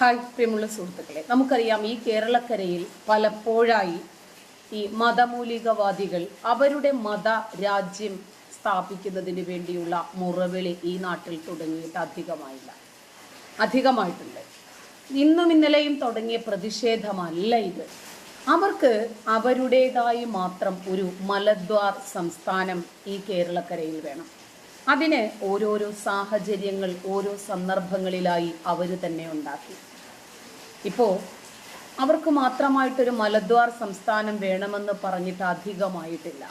Hi പ്രിയമുള്ള സുഹൃത്തുക്കളെ. നമുക്കറിയാം ഈ കേരളക്കരയിൽ പലപ്പോഴായി ഈ മതമൂലികവാദികൾ അവരുടെ മത രാജ്യം സ്ഥാപിക്കുന്നതിന് വേണ്ടിയുള്ള മുറവിളി ഈ നാട്ടിൽ തുടങ്ങിയിട്ട് അധികമായില്ല. അധികമായിട്ടുണ്ട്. ഇന്നും ഇന്നലെയും തുടങ്ങിയ പ്രതിഷേധമല്ല ഇത്. അവർക്ക് അവരുടേതായി മാത്രം ഒരു മലദ്വാർ സംസ്ഥാനം ഈ കേരളക്കരയിൽ വേണം. അതിന് ഓരോരോ സാഹചര്യങ്ങൾ ഓരോ സന്ദർഭങ്ങളിലായി അവർ തന്നെ ഉണ്ടാക്കി. ഇപ്പോൾ അവർക്ക് മാത്രമായിട്ടൊരു മലദ്വാർ സംസ്ഥാനം വേണമെന്ന് പറഞ്ഞിട്ട് അധികമായിട്ടില്ല.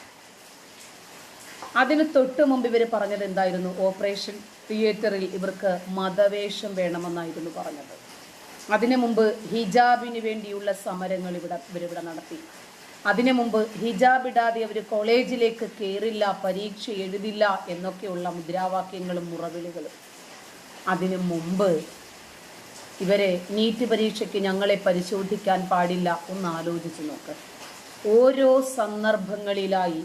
അതിന് തൊട്ട് മുമ്പ് ഇവർ പറഞ്ഞത് എന്തായിരുന്നു? ഓപ്പറേഷൻ തിയേറ്ററിൽ ഇവർക്ക് മതവേഷം വേണമെന്നായിരുന്നു പറഞ്ഞത്. അതിനു മുമ്പ് ഹിജാബിന് വേണ്ടിയുള്ള സമരങ്ങൾ ഇവിടെ ഇവരിവിടെ നടത്തി. അതിനു മുമ്പ് ഹിജാബ് ഇടാതെ അവർ കോളേജിലേക്ക് കയറില്ല പരീക്ഷ എഴുതില്ല എന്നൊക്കെയുള്ള മുദ്രാവാക്യങ്ങളും മുറവിളികളും. അതിനു മുമ്പ് ഇവരെ നീറ്റ് പരീക്ഷയ്ക്ക് ഞങ്ങളെ പരിശോധിക്കാൻ പാടില്ല ഒന്ന് ആലോചിച്ച് നോക്ക്. ഓരോ സന്ദർഭങ്ങളിലായി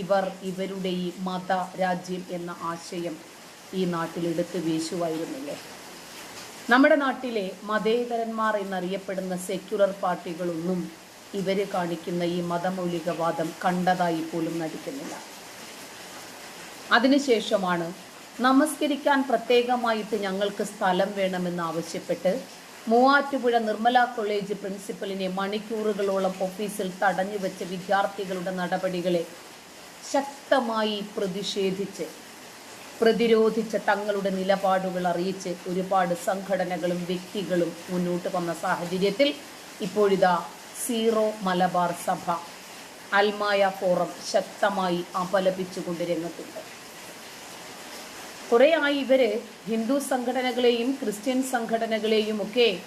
ഇവർ ഇവരുടെ ഈ മത രാജ്യം എന്ന ആശയം ഈ നാട്ടിലെടുത്ത് വീശുമായിരുന്നില്ലേ നമ്മുടെ നാട്ടിലെ മതേതരന്മാർ എന്നറിയപ്പെടുന്ന സെക്യുലർ പാർട്ടികളൊന്നും ഇവർ കാണിക്കുന്ന ഈ മതമൗലികവാദം കണ്ടതായി പോലും നടിക്കുന്നില്ല. അതിനുശേഷമാണ് നമസ്കരിക്കാൻ പ്രത്യേകമായിട്ട് ഞങ്ങൾക്ക് സ്ഥലം വേണമെന്ന് ആവശ്യപ്പെട്ട് മൂവാറ്റുപുഴ നിർമ്മല കോളേജ് പ്രിൻസിപ്പലിനെ മണിക്കൂറുകളോളം ഓഫീസിൽ തടഞ്ഞു വെച്ച വിദ്യാർത്ഥികളുടെ നടപടികളെ ശക്തമായി പ്രതിഷേധിച്ച് പ്രതിരോധിച്ച തങ്ങളുടെ നിലപാടുകൾ അറിയിച്ച് ഒരുപാട് സംഘടനകളും വ്യക്തികളും മുന്നോട്ട് വന്ന സാഹചര്യത്തിൽ ഇപ്പോഴിതാ സീറോ മലബാർ സഭ അൽമായ ഫോറം ശക്തമായി അപലപിച്ചുകൊണ്ട് രംഗത്തുണ്ട്. കുറേയായി ഇവർ ഹിന്ദു സംഘടനകളെയും ക്രിസ്ത്യൻ സംഘടനകളെയും ഒക്കെ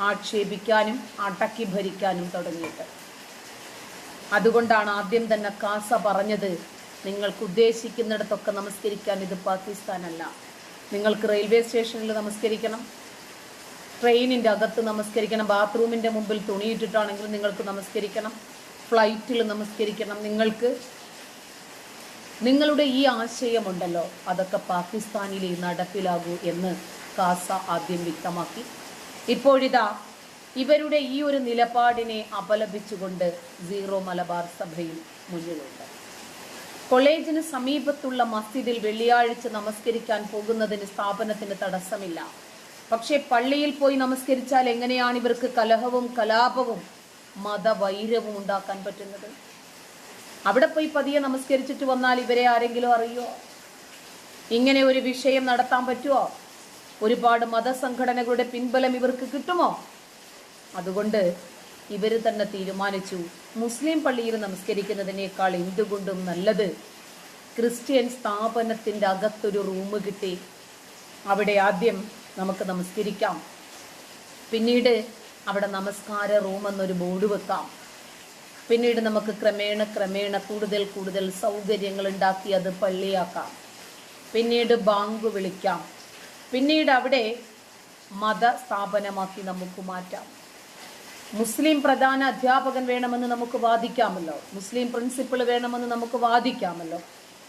ആക്ഷേപിക്കാനും അടക്കി ഭരിക്കാനും തുടങ്ങിയിട്ട്. അതുകൊണ്ടാണ് ആദ്യം തന്നെ കാസ പറഞ്ഞത് നിങ്ങൾക്ക് ഉദ്ദേശിക്കുന്നിടത്തൊക്കെ നമസ്കരിക്കാൻ ഇത് പാകിസ്ഥാനല്ല. നിങ്ങൾക്ക് റെയിൽവേ സ്റ്റേഷനിൽ നമസ്കരിക്കണം. ട്രെയിനിന്റെ അകത്ത് നമസ്കരിക്കണം. ബാത്റൂമിന്റെ മുമ്പിൽ തുണിയിട്ടിട്ടാണെങ്കിൽ നിങ്ങൾക്ക് നമസ്കരിക്കണം. ഫ്ലൈറ്റിൽ നമസ്കരിക്കണം. നിങ്ങൾക്ക് നിങ്ങളുടെ ഈ ആശയമുണ്ടല്ലോ. അതൊക്കെ പാകിസ്ഥാനിലെ നടപ്പിലാകൂ എന്ന് കാസ ആദ്യം വ്യക്തമാക്കി. ഇപ്പോഴിതാ ഇവരുടെ ഈ ഒരു നിലപാടിനെ അപലപിച്ചുകൊണ്ട് സീറോ മലബാർ സഭയിൽ മുന്നിലുണ്ട്. കോളേജിന് സമീപത്തുള്ള മസ്ജിദിൽ വെള്ളിയാഴ്ച നമസ്കരിക്കാൻ പോകുന്നതിന് സ്ഥാപനത്തിന് തടസ്സമില്ല. പക്ഷേ പള്ളിയിൽ പോയി നമസ്കരിച്ചാൽ എങ്ങനെയാണ് ഇവർക്ക് കലഹവും കലാപവും മതവൈരവും ഉണ്ടാക്കാൻ പറ്റുന്നത്? അവിടെ പോയി പതിയെ നമസ്കരിച്ചിട്ട് വന്നാൽ ഇവരെ ആരെങ്കിലും അറിയോ? ഇങ്ങനെ ഒരു വിഷയം നടത്താൻ പറ്റുമോ ഒരുപാട് മതസംഘടനകളുടെ പിൻബലം ഇവർക്ക് കിട്ടുമോ? അതുകൊണ്ട് ഇവർ തന്നെ തീരുമാനിച്ചു മുസ്ലിം പള്ളിയിൽ നമസ്കരിക്കുന്നതിനേക്കാൾ എന്തുകൊണ്ടും നല്ലത് ക്രിസ്ത്യൻ സ്ഥാപനത്തിന്റെ അകത്തൊരു റൂം കിട്ടി. അവിടെ ആദ്യം നമുക്ക് നമസ്കരിക്കാം. പിന്നീട് അവിടെ നമസ്കാര റൂം എന്നൊരു ബോർഡ് വെക്കാം. പിന്നീട് നമുക്ക് ക്രമേണ ക്രമേണ കൂടുതൽ കൂടുതൽ സൗകര്യങ്ങൾ ഉണ്ടാക്കി അത് പള്ളിയാക്കാം. പിന്നീട് ബാങ്ക് വിളിക്കാം. പിന്നീട് അവിടെ മത സ്ഥാപനമാക്കി നമുക്ക് മാറ്റാം. മുസ്ലിം പ്രധാന അധ്യാപകൻ വേണമെന്ന് നമുക്ക് വാദിക്കാമല്ലോ. മുസ്ലിം പ്രിൻസിപ്പിൾ വേണമെന്ന് നമുക്ക് വാദിക്കാമല്ലോ.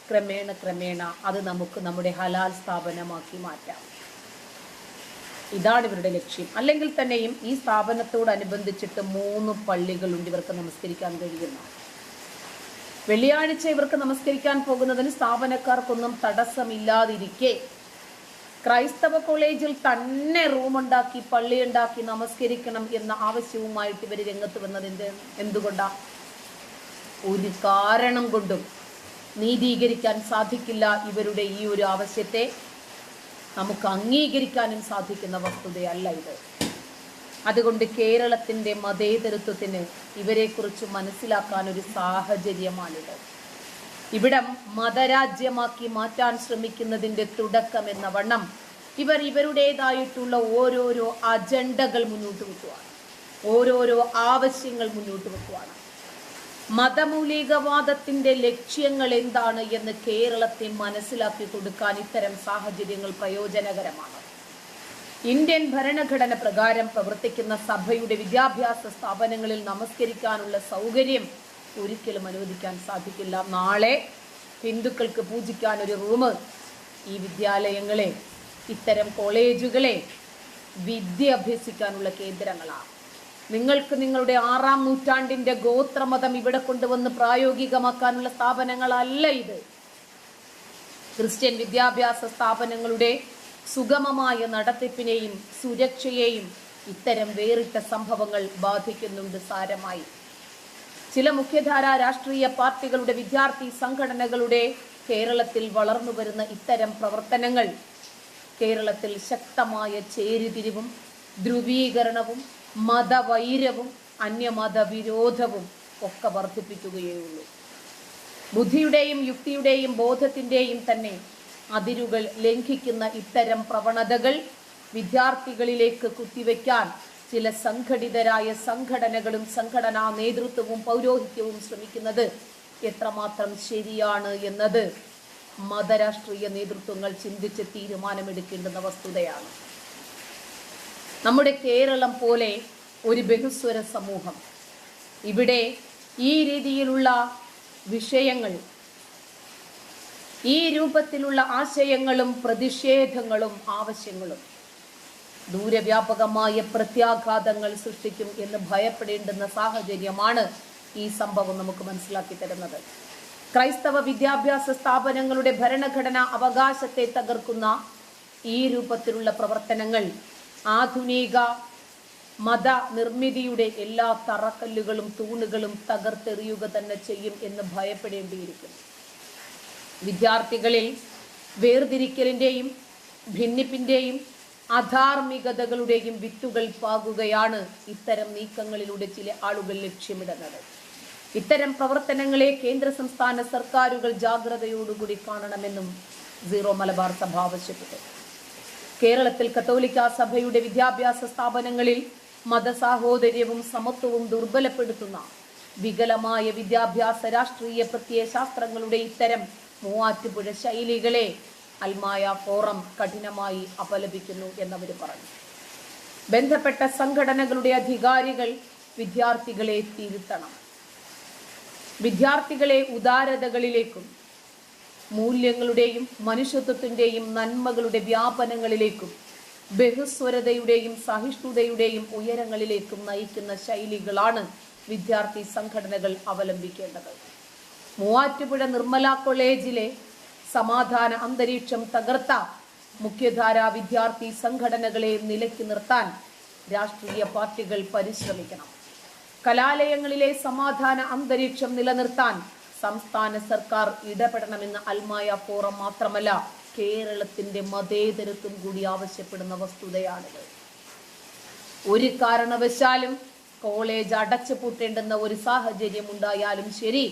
ക്രമേണ ക്രമേണ അത് നമുക്ക് നമ്മുടെ ഹലാൽ സ്ഥാപനമാക്കി മാറ്റാം. ഇതാണ് ഇവരുടെ ലക്ഷ്യം. അല്ലെങ്കിൽ തന്നെയും ഈ സ്ഥാപനത്തോടനുബന്ധിച്ചിട്ട് മൂന്ന് പള്ളികളുണ്ട് ഇവർക്ക് നമസ്കരിക്കാൻ കഴിയുന്ന. വെള്ളിയാഴ്ച ഇവർക്ക് നമസ്കരിക്കാൻ പോകുന്നതിന് സ്ഥാപനക്കാർക്കൊന്നും തടസ്സമില്ലാതിരിക്കെ. ക്രൈസ്തവ കോളേജിൽ തന്നെ റൂമുണ്ടാക്കി പള്ളി ഉണ്ടാക്കി നമസ്കരിക്കണം എന്ന ആവശ്യവുമായിട്ട് ഇവർ രംഗത്ത് വന്നത് എന്ത്? എന്തുകൊണ്ടാ? ഒരു കാരണം കൊണ്ടും നീതീകരിക്കാൻ സാധിക്കില്ല ഇവരുടെ ഈ ഒരു ആവശ്യത്തെ. നമുക്ക് അംഗീകരിക്കാനും സാധിക്കുന്ന വസ്തുതയല്ല ഇത്. അതുകൊണ്ട് കേരളത്തിന്റെ മതേതരത്വത്തിന് ഇവരെക്കുറിച്ച് മനസ്സിലാക്കാൻ ഒരു സാഹചര്യമാണിത്. ഇവിടം മതരാജ്യമാക്കി മാറ്റാൻ ശ്രമിക്കുന്നതിന്റെ തുടക്കം എന്ന വണ്ണം ഇവർ ഇവരുടേതായിട്ടുള്ള ഓരോരോ അജണ്ടകൾ മുന്നോട്ട് വെക്കുവാണ്. ഓരോരോ ആവശ്യങ്ങൾ മുന്നോട്ട് വെക്കുവാണ്. മതമൗലികവാദത്തിന്റെ ലക്ഷ്യങ്ങൾ എന്താണ് എന്ന് കേരളത്തെ മനസ്സിലാക്കി കൊടുക്കാൻ ഇത്തരം സാഹചര്യങ്ങൾ പ്രയോജനകരമാണ്. ഇന്ത്യൻ ഭരണഘടന പ്രകാരം പ്രവർത്തിക്കുന്ന സഭയുടെ വിദ്യാഭ്യാസ സ്ഥാപനങ്ങളിൽ നമസ്കരിക്കാനുള്ള സൗകര്യം ഒരിക്കലും അനുവദിക്കാൻ സാധിക്കില്ല. നാളെ ഹിന്ദുക്കൾക്ക് പൂജിക്കാൻ ഒരു റൂം ഈ വിദ്യാലയങ്ങളെ ഇത്തരം കോളേജുകളെ വിദ്യ അഭ്യസിക്കാനുള്ള കേന്ദ്രങ്ങളാണ്. നിങ്ങൾക്ക് നിങ്ങളുടെ ആറാം നൂറ്റാണ്ടിന്റെ ഗോത്രമതം ഇവിടെ കൊണ്ടുവന്ന് പ്രായോഗികമാക്കാനുള്ള സ്ഥാപനങ്ങളല്ല ഇത്. ക്രിസ്ത്യൻ വിദ്യാഭ്യാസ സ്ഥാപനങ്ങളുടെ സുഗമമായ നടത്തിപ്പിനെയും സുരക്ഷയെയും ഇത്തരം വേറിട്ട സംഭവങ്ങൾ ബാധിക്കുന്നുണ്ട് സാരമായി. ചില മുഖ്യധാര രാഷ്ട്രീയ പാർട്ടികളുടെ വിദ്യാർത്ഥി സംഘടനകളുടെ കേരളത്തിൽ വളർന്നു വരുന്ന ഇത്തരം പ്രവർത്തനങ്ങൾ കേരളത്തിൽ ശക്തമായ ചേരിതിരിവും ധ്രുവീകരണവും മതവൈരവും അന്യമതവിരോധവും ഒക്കെ വർദ്ധിപ്പിക്കുകയുള്ളൂ ബുദ്ധിയുടെയും യുക്തിയുടെയും ബോധത്തിന്റെയും തന്നെ അതിരുകൾ ലംഘിക്കുന്ന ഇത്തരം പ്രവണതകൾ വിദ്യാർത്ഥികളിലേക്ക് കുത്തിവെക്കാൻ ചില സംഘടിതരായ സംഘടനകളും സംഘടനാ നേതൃത്വവും പൗരോഹിത്യവും ശ്രമിക്കുന്നത് എത്രമാത്രം ശരിയാണ് എന്നത് മതരാഷ്ട്രീയ നേതൃത്വങ്ങൾ ചിന്തിച്ച് തീരുമാനമെടുക്കേണ്ടുന്ന വസ്തുതയാണ്. നമ്മുടെ കേരളം പോലെ ഒരു ബഹുസ്വര സമൂഹം. ഇവിടെ ഈ രീതിയിലുള്ള വിഷയങ്ങൾ ഈ രൂപത്തിലുള്ള ആശയങ്ങളും പ്രതിഷേധങ്ങളും ആവശ്യങ്ങളും ദൂരവ്യാപകമായ പ്രത്യാഘാതങ്ങൾ സൃഷ്ടിക്കും എന്ന് ഭയപ്പെടേണ്ടുന്ന സാഹചര്യമാണ് ഈ സംഭവം നമുക്ക് മനസ്സിലാക്കി തരുന്നത്. ക്രൈസ്തവ വിദ്യാഭ്യാസ സ്ഥാപനങ്ങളുടെ ഭരണഘടനാ അവകാശത്തെ തകർക്കുന്ന ഈ രൂപത്തിലുള്ള പ്രവർത്തനങ്ങൾ ആധുനിക മത നിർമ്മിതിയുടെ എല്ലാ തറക്കല്ലുകളും തൂണുകളും തകർത്തെറിയുക തന്നെ ചെയ്യും എന്ന് ഭയപ്പെടേണ്ടിയിരിക്കുന്നു. വിദ്യാർത്ഥികളിൽ വേർതിരിക്കലിന്റെയും ഭിന്നിപ്പിന്റെയും അധാർമികതകളുടെയും വിത്തുകൾ പാകുകയാണ് ഇത്തരം നീക്കങ്ങളിലൂടെ ചില ആളുകൾ ലക്ഷ്യമിടുന്നത്. ഇത്തരം പ്രവർത്തനങ്ങളെ കേന്ദ്ര സംസ്ഥാന സർക്കാരുകൾ ജാഗ്രതയോടുകൂടി കാണണമെന്നും സീറോ മലബാർ സഭ ആവശ്യപ്പെട്ടു. കേരളത്തിൽ കത്തോലിക്ക സഭയുടെ വിദ്യാഭ്യാസ സ്ഥാപനങ്ങളിൽ മതസാഹോദര്യവും സമത്വവും ദുർബലപ്പെടുത്തുന്ന വികലമായ വിദ്യാഭ്യാസ രാഷ്ട്രീയ പ്രത്യയശാസ്ത്രങ്ങളുടെ ഇത്തരം മൂവാറ്റുപുഴ ശൈലികളെ അൽമായ ഫോറം കഠിനമായി അപലപിക്കുന്നു എന്നവർ പറഞ്ഞു. ബന്ധപ്പെട്ട സംഘടനകളുടെ അധികാരികൾ വിദ്യാർത്ഥികളെ തിരുത്തണം. വിദ്യാർത്ഥികളെ ഉദാരതകളിലേക്കും മൂല്യങ്ങളുടെയും മനുഷ്യത്വത്തിന്റെയും നന്മകളുടെ വ്യാപനങ്ങളിലേക്കും ബഹുസ്വരതയുടെയും സഹിഷ്ണുതയുടെയും ഉയരങ്ങളിലേക്കും നയിക്കുന്ന ശൈലികളാണ് വിദ്യാർത്ഥി സംഘടനകൾ അവലംബിക്കേണ്ടത്. മൂവാറ്റുപുഴ നിർമ്മല കോളേജിലെ സമാധാന അന്തരീക്ഷം തകർത്ത മുഖ്യധാര വിദ്യാർത്ഥി സംഘടനകളെ നിലയ്ക്ക് നിർത്താൻ രാഷ്ട്രീയ പാർട്ടികൾ പരിശ്രമിക്കണം. കലാലയങ്ങളിലെ സമാധാന അന്തരീക്ഷം നിലനിർത്താൻ സംസ്ഥാന സർക്കാർ ഇടപെടണമെന്ന് അൽമായ ഫോറം മാത്രമല്ല കേരളത്തിന്റെ മതേതരത്വം കൂടി ആവശ്യപ്പെടുന്ന വസ്തുതയാണിത്. ഒരു കാരണവശാലും കോളേജ് അടച്ചു പൂട്ടേണ്ടുന്ന ഒരു സാഹചര്യം ഉണ്ടായാലും ശരി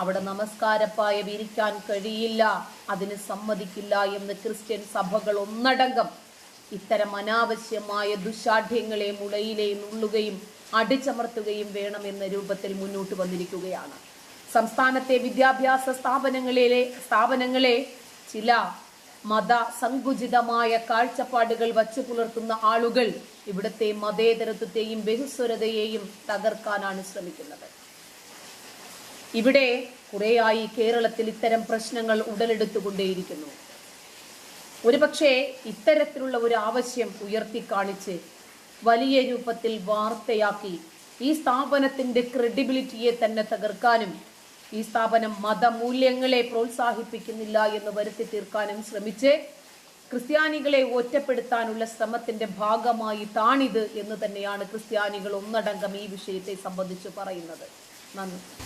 അവിടെ നമസ്കാരപ്പായ വിരിക്കാൻ കഴിയില്ല അതിന് സമ്മതിക്കില്ല എന്ന് ക്രിസ്ത്യൻ സഭകൾ ഒന്നടങ്കം ഇത്തരം അനാവശ്യമായ ദുശാഠ്യങ്ങളെ മുളയിലെ നുള്ളുകയും അടിച്ചമർത്തുകയും വേണമെന്ന രൂപത്തിൽ മുന്നോട്ട് വന്നിരിക്കുകയാണ്. സംസ്ഥാനത്തെ വിദ്യാഭ്യാസ സ്ഥാപനങ്ങളിലെ സ്ഥാപനങ്ങളെ ചില മത സങ്കുചിതമായ കാഴ്ചപ്പാടുകൾ വച്ചു പുലർത്തുന്ന ആളുകൾ ഇവിടുത്തെ മതേതരത്വത്തെയും ബഹുസ്വരതയെയും തകർക്കാനാണ് ശ്രമിക്കുന്നത്. ഇവിടെ കുറേയായി കേരളത്തിൽ ഇത്തരം പ്രശ്നങ്ങൾ ഉടലെടുത്തുകൊണ്ടേയിരിക്കുന്നു. ഒരുപക്ഷെ ഇത്തരത്തിലുള്ള ഒരു ആവശ്യം ഉയർത്തി കാണിച്ച് വലിയ രൂപത്തിൽ വാർത്തയാക്കി ഈ സ്ഥാപനത്തിന്റെ ക്രെഡിബിലിറ്റിയെ തന്നെ തകർക്കാനും ഈ സ്ഥാപനം മതമൂല്യങ്ങളെ പ്രോത്സാഹിപ്പിക്കുന്നില്ല എന്ന് വരുത്തി തീർക്കാനും ശ്രമിച്ച് ക്രിസ്ത്യാനികളെ ഒറ്റപ്പെടുത്താനുള്ള ശ്രമത്തിന്റെ ഭാഗമായി താണിത് എന്ന് തന്നെയാണ് ക്രിസ്ത്യാനികൾ ഒന്നടങ്കം ഈ വിഷയത്തെ സംബന്ധിച്ച് പറയുന്നത്. നന്ദി.